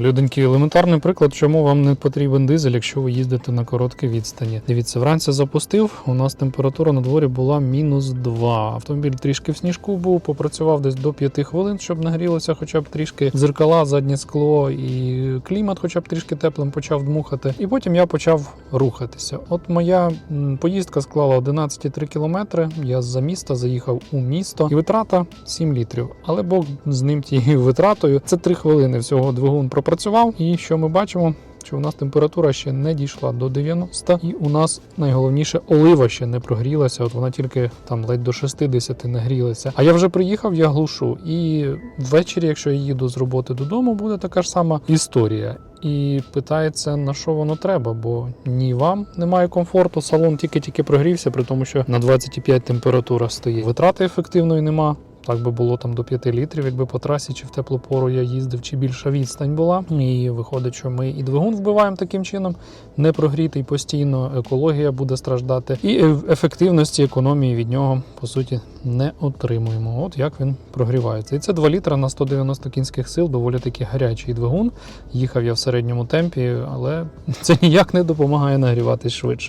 Люденьки, елементарний приклад, чому вам не потрібен дизель, якщо ви їздите на короткі відстані. Дивіться, вранці запустив. У нас температура на дворі була мінус 2. Автомобіль трішки в сніжку був, попрацював десь до 5 хвилин, щоб нагрілося хоча б трішки дзеркала, заднє скло і клімат, хоча б трішки теплим почав дмухати. І потім я почав рухатися. От моя поїздка склала 11,3 кілометри. Я з-за міста заїхав у місто, і витрата 7 літрів. Але Бог з ним тією витратою. Це 3 хвилини всього двигун пропрацював. І що ми бачимо? Що у нас температура ще не дійшла до 90, і у нас найголовніше олива ще не прогрілася. От вона тільки там ледь до 60 нагрілася. А я вже приїхав, я глушу. І ввечері, якщо я їду з роботи додому, буде така ж сама історія. І питається, на що воно треба, бо ні вам немає комфорту, салон тільки-тільки прогрівся, при тому, що на 25 температура стоїть. Витрати ефективної нема. Так би було там до 5 літрів, якби по трасі чи в теплу пору я їздив, чи більша відстань була. І виходить, що ми і двигун вбиваємо таким чином, не прогрітий постійно, екологія буде страждати, і е- ефективності економії від нього по суті не отримуємо. От як він прогрівається. І це 2 літра на 190 кінських сил, доволі таки гарячий двигун. Їхав я в середньому темпі, але це ніяк не допомагає нагріватись швидше.